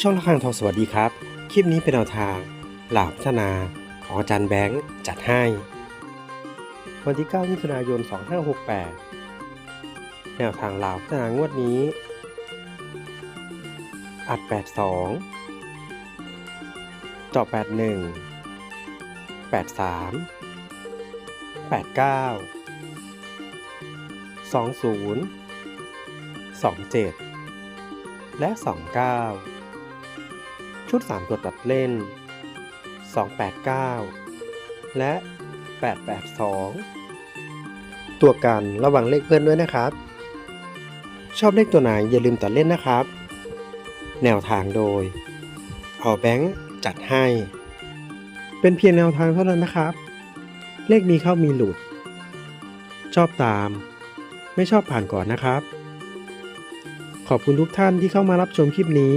ช่องละครังทองสวัสดีครับ คลิปนี้เป็นแนวทางหลาบพัฒนาของอาจารย์แบงค์จัดให้ วันที่ 9 มิถุนายน 2568 แนวทางหลาวพัฒนางวดนี้ อัด 82 เจาะ81 83 89 20 27 และ 29 ชุด 3 ตัวตัดเล่น 289 และ 882 ตัวกันระวังเลขเพื่อนด้วยนะครับ ชอบเลขตัวไหนอย่าลืมตัดเล่นนะครับ แนวทางโดยเอแบงค์จัดให้ เป็นเพียงแนวทางเท่านั้นนะครับ เลขมีเข้ามีหลุด ชอบตาม ไม่ชอบผ่านก่อนนะครับ ขอบคุณทุกท่านที่เข้ามารับชมคลิปนี้